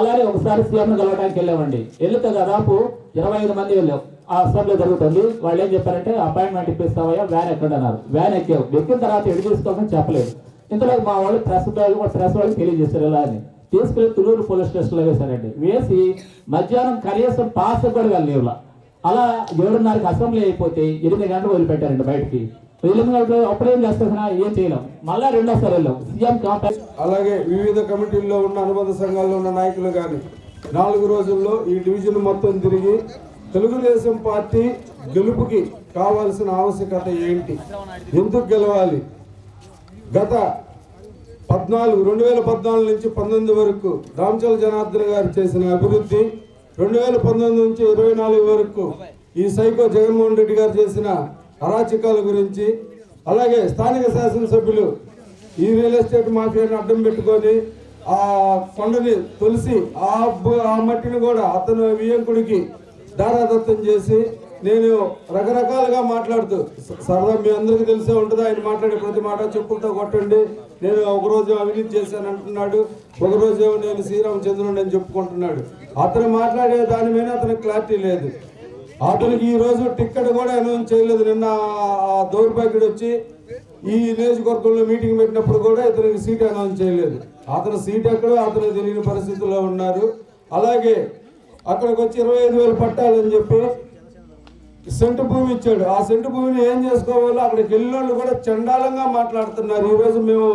అలానే ఒకసారి సీఎంను కలవడానికి వెళ్ళామండి. వెళ్తే దాదాపు ఇరవై ఐదు మంది వెళ్ళాం. ఆ అసెంబ్లీ జరుగుతుంది. వాళ్ళు ఏం చెప్పారంటే అపాయింట్మెంట్ ఇప్పిస్తావయ్యా వ్యాన్ ఎక్కడ అన్నారు వ్యాన్ ఎక్కావు. ఎక్కిన తర్వాత ఎడి తీసుకోమని చెప్పలేదు. ఇంతలో మా వాళ్ళు ప్రెస్ వాళ్ళు కూడా ప్రెస్ వాళ్ళకి తెలియజేశారు. ఇలా అని తీసుకెళ్ళి తులూరు పోలీస్ స్టేషన్లో వేశారండి. వేసి మధ్యాహ్నం కనీసం పాస్ కూడా వెళ్ళలేవులా అలా ఏడున్నరకి అసెంబ్లీ అయిపోతే ఎనిమిది గంటలు వదిలిపెట్టారండి బయటికి. అప్పుడేం చేస్తున్నా ఏం చేయలేం మళ్ళా రెండో వెళ్ళాం. సీఎం కాంటాక్ట్ అలాగే వివిధ కమిటీల్లో ఉన్న అనుబంధ సంఘాల్లో ఉన్న నాయకులు కానీ నాలుగు రోజుల్లో ఈ డివిజన్ మొత్తం తిరిగి తెలుగుదేశం పార్టీ గెలుపుకి కావాల్సిన ఆవశ్యకత ఏంటి? ఎందుకు గెలవాలి? గత పద్నాలుగు రెండు వేల పద్నాలుగు నుంచి పంతొమ్మిది వరకు రామచల జనార్దన్ గారు చేసిన అభివృద్ధి రెండు వేల పంతొమ్మిది నుంచి ఇరవై నాలుగు వరకు ఈ సైకో జగన్మోహన్ రెడ్డి గారు చేసిన అరాచకాల గురించి అలాగే స్థానిక శాసనసభ్యులు ఈ రియల్ ఎస్టేట్ మాఫియాని అడ్డం పెట్టుకొని ఆ కొండని తులసి ఆ ఆ మట్టిని కూడా అతను వియంకుడికి దారాదత్తం చేసి నేను రకరకాలుగా మాట్లాడుతూ స- సరదా మీ అందరికీ తెలిసే ఉంటుంది ఆయన మాట్లాడే ప్రతి మాట చెప్పులతో కొట్టండి నేను ఒకరోజు అవినీతి చేశాను అంటున్నాడు ఒకరోజు నేను శ్రీరామచంద్రుడు అని చెప్పుకుంటున్నాడు. అతను మాట్లాడే దాని మీద అతనికి క్లారిటీ లేదు. అతనికి ఈ రోజు టిక్కెట్ కూడా అనౌన్స్ చేయలేదు. నిన్న ఆ దౌర్భాగ్యుడు వచ్చి ఈ నియోజకవర్గంలో మీటింగ్ పెట్టినప్పుడు కూడా ఇతనికి సీట్ అనౌన్స్ చేయలేదు. అతను సీట్ ఎక్కడో అతను తెలియని పరిస్థితుల్లో ఉన్నారు. అలాగే అక్కడికి వచ్చి ఇరవై ఐదు వేలు పట్టాలని చెప్పి సెంటు భూమి ఇచ్చాడు. ఆ సెంటు భూమిని ఏం చేసుకోవాలో అక్కడికి వెళ్ళినోళ్ళు కూడా చండాలంగా మాట్లాడుతున్నారు. ఈ రోజు మేము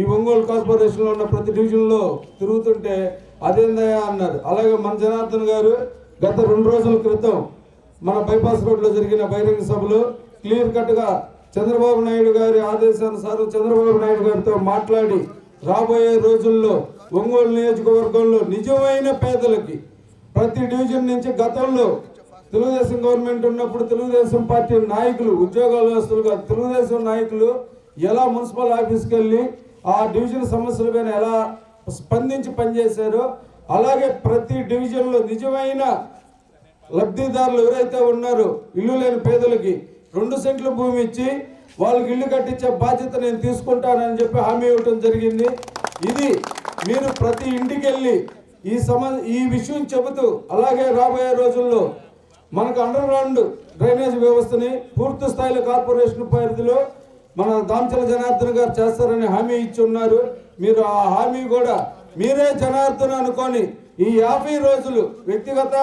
ఈ ఒంగోలు కార్పొరేషన్లో ఉన్న ప్రతి డివిజన్లో తిరుగుతుంటే అదేందయా అన్నారు. అలాగే మన జనార్దన్ గారు గత రెండు రోజుల క్రితం మన బైపాస్ రోడ్లో జరిగిన బహిరంగ సభలో క్లియర్ కట్గా చంద్రబాబు నాయుడు గారి ఆదేశానుసారం చంద్రబాబు నాయుడు గారితో మాట్లాడి రాబోయే రోజుల్లో ఒంగోలు నియోజకవర్గంలో నిజమైన పేదలకి ప్రతి డివిజన్ నుంచి గతంలో తెలుగుదేశం గవర్నమెంట్ ఉన్నప్పుడు తెలుగుదేశం పార్టీ నాయకులు ఉద్యోగాలస్తులుగా తెలుగుదేశం నాయకులు ఎలా మున్సిపల్ ఆఫీస్కి వెళ్ళి ఆ డివిజన్ సమస్యల పైన ఎలా స్పందించి పనిచేశారో అలాగే ప్రతి డివిజన్లో నిజమైన లబ్ధిదారులు ఎవరైతే ఉన్నారో ఇల్లు లేని పేదలకి రెండు సెంట్ల భూమి ఇచ్చి వాళ్ళకి ఇల్లు కట్టించే బాధ్యత నేను తీసుకుంటానని చెప్పి హామీ ఇవ్వటం జరిగింది. ఇది మీరు ప్రతి ఇంటికి వెళ్ళి ఈ సమ ఈ విషయం చెబుతూ అలాగే రాబోయే రోజుల్లో మనకు అండర్ గ్రౌండ్ డ్రైనేజ్ వ్యవస్థని పూర్తి స్థాయిలో కార్పొరేషన్ పరిధిలో మన దాంచల జనార్దన్ గారు చేస్తారని హామీ ఇచ్చి ఉన్నారు. మీరు ఆ హామీ కూడా మీరే జనార్దన్ అనుకొని ఈ యాభై రోజులు వ్యక్తిగత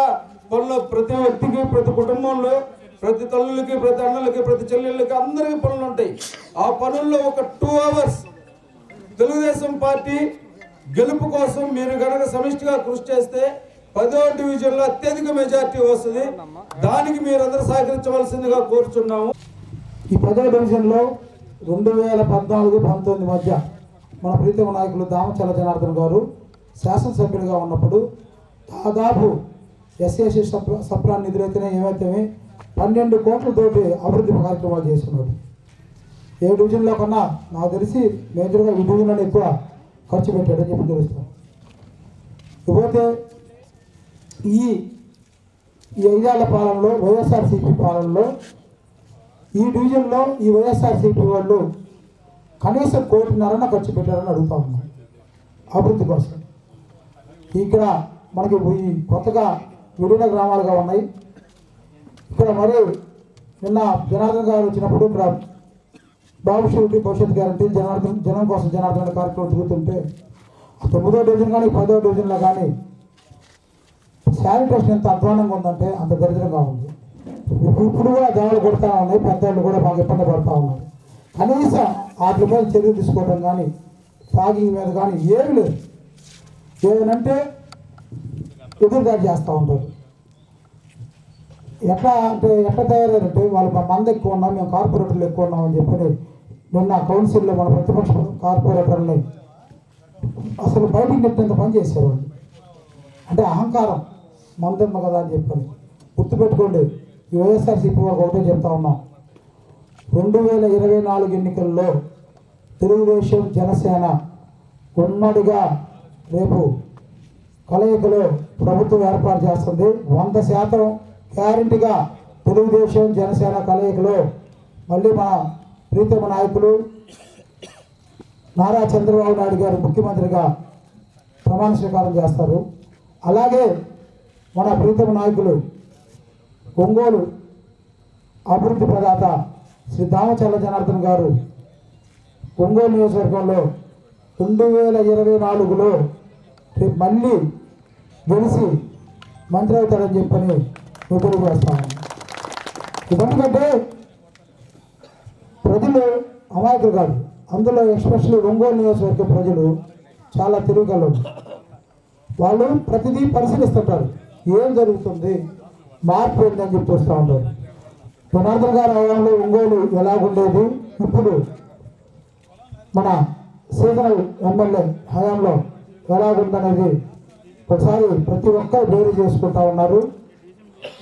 పనులు ప్రతి వ్యక్తికి ప్రతి కుటుంబంలో ప్రతి తల్లులకి ప్రతి అన్నలకి ప్రతి చెల్లెళ్ళకి అందరికీ పనులు ఉంటాయి. ఆ పనుల్లో ఒక టూ అవర్స్ తెలుగుదేశం పార్టీ గెలుపు కోసం మీరు కనుక సమిష్టిగా కృషి చేస్తే పదో డివిజన్లో అత్యధిక మెజార్టీ వస్తుంది. దానికి మీరందరూ సహకరించవలసిందిగా కోరుచున్నాము. ఈ పదో డివిజన్లో రెండు వేల పద్నాలుగు పంతొమ్మిది మధ్య మన ప్రీతమ నాయకులు దామచల జనార్దన్ గారు శాసనసభ్యులుగా ఉన్నప్పుడు దాదాపు ఎస్ఎస్సి సప్రా సప్లాన్ నిధులైతేనే ఏమైతేనే పన్నెండు కోట్లతోటి అభివృద్ధి కార్యక్రమాలు చేస్తున్నాడు ఏ డివిజన్లో కన్నా నాకు తెలిసి మేజర్గా ఈ డివిజన్లోనే ఎక్కువ ఖర్చు పెట్టాడని చెప్పి తెలుస్తాం ఇకపోతే ఈ ఈ ఐదేళ్ళ పాలనలో వైఎస్ఆర్సీపీ పాలనలో ఈ డివిజన్లో ఈ వైఎస్ఆర్సీపీ వాళ్ళు కనీసం కోటిన్నరన ఖర్చు పెట్టారని అడుగుతా ఉన్నాం. అభివృద్ధి కోసం. ఇక్కడ మనకి కొత్తగా విడిన గ్రామాలుగా ఉన్నాయి. ఇక్కడ మరి నిన్న జనార్దన్ గారు వచ్చినప్పుడు ఇక్కడ బాబు షూరిటీ భవిష్యత్ గ్యారంటీ జనార్దన్ జనం కోసం జనార్దన్ అనే కార్యక్రమం తిరుగుతుంటే ఆ తొమ్మిదో డివిజన్ కానీ పదో డివిజన్లో కానీ శానిటేషన్ ఎంత అధ్వానంగా ఉందంటే అంత దరిద్రంగా ఉంది. ఇప్పుడు ఇప్పుడు కూడా దోమలు కొడతా ఉన్నాయి పెద్దవాళ్ళు కూడా బాగా ఇబ్బంది పడతా ఉన్నారు. కనీసం వాటి మీద చర్యలు తీసుకోవడం కానీ ఫాగింగ్ మీద కానీ ఏమి లేదు. ఏదనంటే ఎదురుదాడి చేస్తూ ఉంటారు. ఎట్లా అంటే ఎట్లా తయారయ్యారంటే వాళ్ళు మంది ఎక్కువ ఉన్నాం మేము కార్పొరేటర్లు ఎక్కువ ఉన్నాం అని చెప్పి నిన్న కౌన్సిల్లో మన ప్రతిపక్ష కార్పొరేటర్ని అసలు బయటికి నెట్టినంత పని చేసేవాళ్ళు అంటే అహంకారం మందమ్మ కదా అని చెప్పని. గుర్తుపెట్టుకోండి ఈ వైఎస్ఆర్సీపీ వాళ్ళకి ఒకటే చెప్తా ఉన్నాం. రెండు వేల ఇరవై నాలుగు ఎన్నికల్లో తెలుగుదేశం జనసేన ఉమ్మడిగా రేపు కలయికలో ప్రభుత్వం ఏర్పాటు చేస్తుంది. వంద శాతం గ్యారంటీగా తెలుగుదేశం జనసేన కలయికలో మళ్ళీ మన ప్రీతమ నాయకులు నారా చంద్రబాబు నాయుడు గారు ముఖ్యమంత్రిగా ప్రమాణ స్వీకారం చేస్తారు. అలాగే మన ప్రీతమ నాయకులు ఒంగోలు అభివృద్ధి ప్రదాత శ్రీ దామచల్ల జనార్దన్ గారు ఒంగోలు నియోజకవర్గంలో రెండు వేల ఇరవై నాలుగులో మళ్ళీ గెలిచి మంత్రి అవుతాడని చెప్పని నేను తెలియజేస్తాను ఎందుకంటే ప్రజలు అమాయకులు కాదు. అందులో ఎస్పెషల్లీ ఒంగోలు నియోజకవర్గ ప్రజలు చాలా తెలివిగలరు వాళ్ళు ప్రతిదీ పరిశీలిస్తుంటారు. ఏం జరుగుతుంది? మార్పు ఏంటని చెప్పి వస్తూ ఉంటారు జనార్దన్ గారి హయాంలో ఒంగోలు ఎలాగుండేది? ఇప్పుడు మన సీజనల్ ఎమ్మెల్యే హయాంలో ఎలాగుందనేది ఒకసారి ప్రతి ఒక్కరు వేరు చేసుకుంటా ఉన్నారు.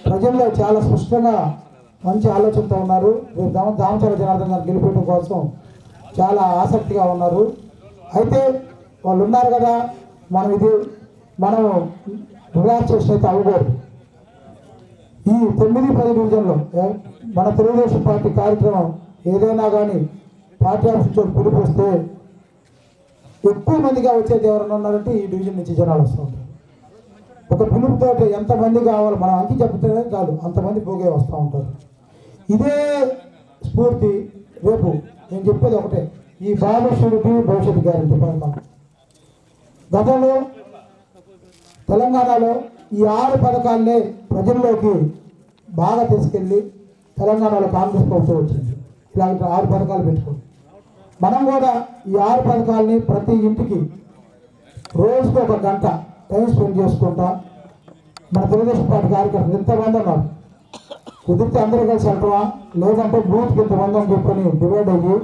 ప్రజల్లో చాలా స్పష్టంగా మంచి ఆలోచనతో ఉన్నారు. రేపు దామ దామచల జనార్దన్ గారు గెలిపించడం కోసం చాలా ఆసక్తిగా ఉన్నారు. అయితే వాళ్ళు ఉన్నారు కదా మనం ఇది మనం రిలాక్సేషన్ అయితే అవ్వకూడదు. ఈ తొమ్మిది పది డివిజన్లో మన తెలుగుదేశం పార్టీ కార్యక్రమం ఏదైనా కానీ పార్టీ ఆఫీస్ నుంచి పిలుపు వస్తే ఎక్కువ మందిగా వచ్చేది ఎవరైనా ఉన్నారంటే ఈ డివిజన్ నుంచి జనాలు వస్తూ ఉంటారు. ఒక పిలుపుతో ఎంతమంది కావాలి మనం అంకి చెప్తేనే చాలు అంతమంది పోగే వస్తూ ఉంటారు. ఇదే స్ఫూర్తి రేపు నేను చెప్పేది ఒకటే ఈ బాలశ్వరుడికి భవిష్యత్తు గ్యారెంటీ పథకం. గతంలో తెలంగాణలో ఈ ఆరు పథకాలనే ప్రజల్లోకి బాగా తీసుకెళ్ళి తెలంగాణలో కాంగ్రెస్ ప్రభుత్వం వచ్చింది. ఇలాంటి ఆరు పథకాలు పెట్టుకోండి. మనం కూడా ఈ ఆరు పథకాలని ప్రతి ఇంటికి రోజుకు ఒక గంట టైం స్పెండ్ చేసుకుంటా. మన తెలుగుదేశం పార్టీ కార్యకర్తలు ఎంతమంది ఉన్నారు? కుదిరితే అందరూ కలిసి వెళ్తామా లేదంటే బూత్కి ఇంతమంది అని చెప్పని డివైడ్ అయ్యి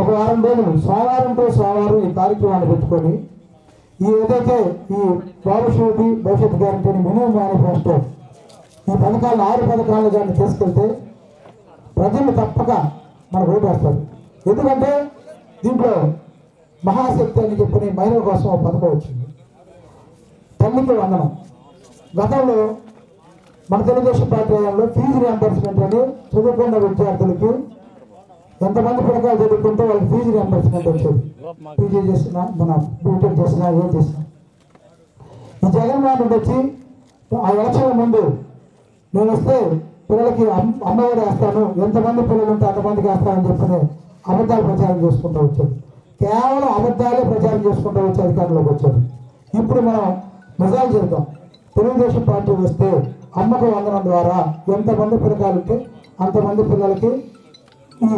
ఒక వారం రోజులు సోమవారం సోమవారం ఈ కార్యక్రమాన్ని పెట్టుకొని ఈ ఏదైతే ఈ భవిష్యత్తు భవిష్యత్తు గ్యారంటీ మినిమం మేనిఫెస్టో ఈ పథకాలను ఆరు పథకాలను కానీ తీసుకెళ్తే ప్రజలు తప్పక మనకు ఓటు వేస్తారు. ఎందుకంటే దీంట్లో మహాశక్తి అని చెప్పిన మహిళల కోసం ఒక పథకం వచ్చింది. తల్లికి వందనం. గతంలో మన తెలుగుదేశం పార్టీ వాళ్ళు ఫీజు రియంబర్స్మెంట్ అని చదువుకున్న విద్యార్థులకి ఎంతమంది పిల్లకాయలు చదువుకుంటే వాళ్ళకి ఫీజు రియంబర్స్మెంట్ వచ్చేది? పీజీ చేసినా మన బీటెక్ చేసినా ఏం చేసినా ఈ జగన్మోహన్ రెడ్డి వచ్చి ఆ ఎలక్షన్ ముందు నేను వస్తే పిల్లలకి అమ్మఒడి వేస్తాను ఎంతమంది పిల్లలు ఉంటే అంతమందికి వేస్తానని చెప్పని అబద్ధాలు ప్రచారం చేసుకుంటూ వచ్చాడు. కేవలం అబద్ధాలే ప్రచారం చేసుకుంటూ వచ్చి అధికారంలోకి వచ్చాడు. ఇప్పుడు మనం నిజాలు చెబుతాం. తెలుగుదేశం పార్టీ వస్తే అమ్మకు వందనం ద్వారా ఎంతమంది పిల్లకాయలు ఉంటే అంతమంది పిల్లలకి ఈ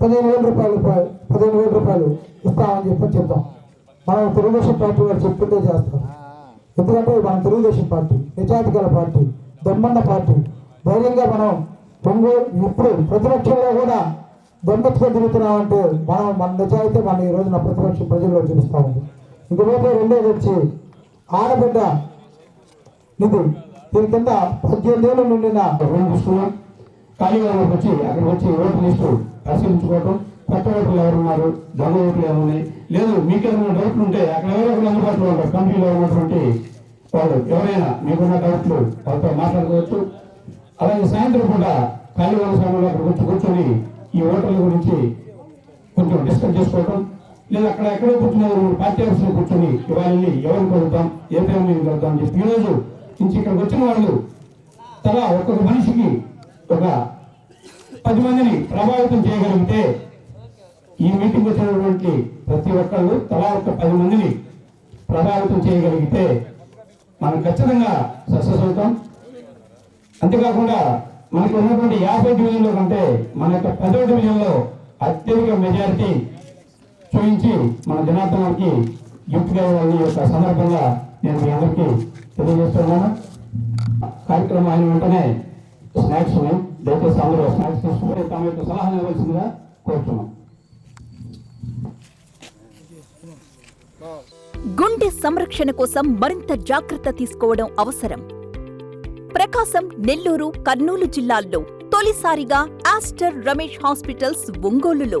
పదిహేను వేల రూపాయలు పదిహేను వేల రూపాయలు ఇస్తామని చెప్పి చెప్తాం. మనం తెలుగుదేశం పార్టీ వారు చెప్తుంటే చేస్తాం. ఎందుకంటే మన తెలుగుదేశం పార్టీ నిజాయితీ గల పార్టీ దొమ్మన్న పార్టీ. ధైర్యంగా మనం పొంగు ఇప్పుడు ప్రతిపక్షంలో కూడా దొంగెత్తుకొని తిరుగుతున్నామంటే మనం మన నిజాయితీ మన ఈ రోజున ప్రతిపక్ష ప్రజల్లో చూపిస్తా ఇంకపోతే రెండోది వచ్చి ఆడబిడ్డ నిధి దీని కింద పద్దెనిమిది ఏళ్ళు నిండిన తీసుకున్నాం ఖాళీగా వచ్చి అక్కడికి వచ్చి ఓటు లిస్టు పరిశీలించుకోవటం. కొత్త ఓట్లు ఎవరున్నారు దొంగ ఓట్లు ఎవరున్నాయి లేదు మీకు డౌట్లు ఉంటే అక్కడ ఎవరో ఒకరు అందుబాటులో ఉంటారు? కంపెనీలో ఉన్నటువంటి వాళ్ళు. ఎవరైనా మీకున్న డౌట్లు వాళ్ళతో మాట్లాడుకోవచ్చు. అలాగే సాయంత్రం పూట ఖాళీ సమయంలో అక్కడ కూర్చొని ఈ ఓటర్ల గురించి కొంచెం డిస్కస్ చేసుకోవటం. లేదా అక్కడ ఎక్కడో కూర్చున్నారు పార్టీ ఆఫీస్లో కూర్చొని ఇవాళ ఎవరిని కలుగుతాం ఏ టైంలో కలుగుతాం అని చెప్పి ఈరోజు నుంచి ఇక్కడికి వచ్చిన వాళ్ళు తలా ఒక్కొక్క మనిషికి ఒక పది మందిని ప్రభావితం చేయగలిగితే ఈ మీటింగ్ వచ్చినటువంటి ప్రతి ఒక్కళ్ళు తలా ఒక పది మందిని ప్రభావితం చేయగలిగితే మనం ఖచ్చితంగా సక్సెస్ అవుతాం. అంతేకాకుండా మనకు ఉన్నటువంటి యాభై డివిజన్లో కంటే మన యొక్క పదో డివిజన్లో అత్యధిక మెజారిటీ చూపించి మన జనార్దనానికి గిఫ్ట్గా ఇవ్వాలని యొక్క సందర్భంగా నేను మీ అందరికీ తెలియజేస్తున్నాను. కార్యక్రమం అయిన వెంటనే స్నాక్స్ ఉన్నాయి దయచేసి అందరూ స్నాక్స్ తీసుకుంటే తమ యొక్క సలహా ఇవ్వాల్సిందిగా కోరుతున్నాం. గుండె సంరక్షణ కోసం మరింత జాగ్రత్త తీసుకోవడం అవసరం. ప్రకాశం నెల్లూరు కర్నూలు జిల్లాల్లో తొలిసారిగా ఆస్టర్ రమేష్ హాస్పిటల్స్ ఒంగోలులో.